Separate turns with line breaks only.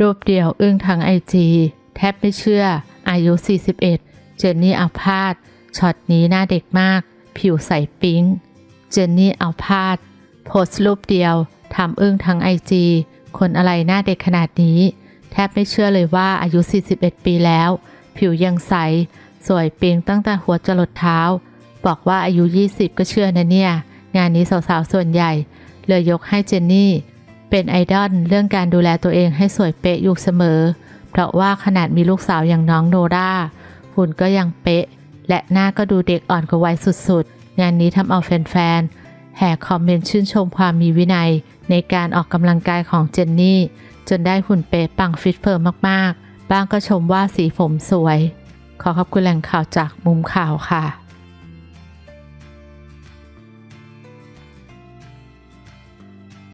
รูปเดียวอึ้งทั้งไอจีแทบไม่เชื่อ อายุ 41 เจนนี่อัลพาดช็อตนี้หน้าเด็กมาก ผิวใสปิ๊ง เจนนี่อัลพาดโพสต์รูปเดียวทำอึ้งทั้งไอจีคนอะไรหน้าเด็กขนาดนี้ แทบไม่เชื่อเลยว่าอายุ 41 ปีแล้ว ผิวยังใส สวยปิ๊งตั้งแต่หัวจรดเท้า บอกว่าอายุ 20 ก็เชื่อนะเนี่ย งานนี้สาวๆ ส่วนใหญ่ เลยยกให้เจนนี่ เป็นไอดอลเรื่องการดูแลตัวเองให้สวยเป๊ะอยู่เสมอ เพราะว่าขนาดมีลูกสาวอย่างน้องโนราหุ่นก็ยังเป๊ะ และหน้าก็ดูเด็กอ่อนกว่าวัยสุดๆ งานนี้ทำเอาแฟนๆ แห่คอมเมนต์ชื่นชมความมีวินัย ในการออกกำลังกายของเจนนี่ จนได้หุ่นเป๊ะปังฟิตเฟิร์มมากๆ บางก็ชมว่าสีผมสวย ขอขอบคุณแหล่งข่าวจากมุมข่าวค่ะ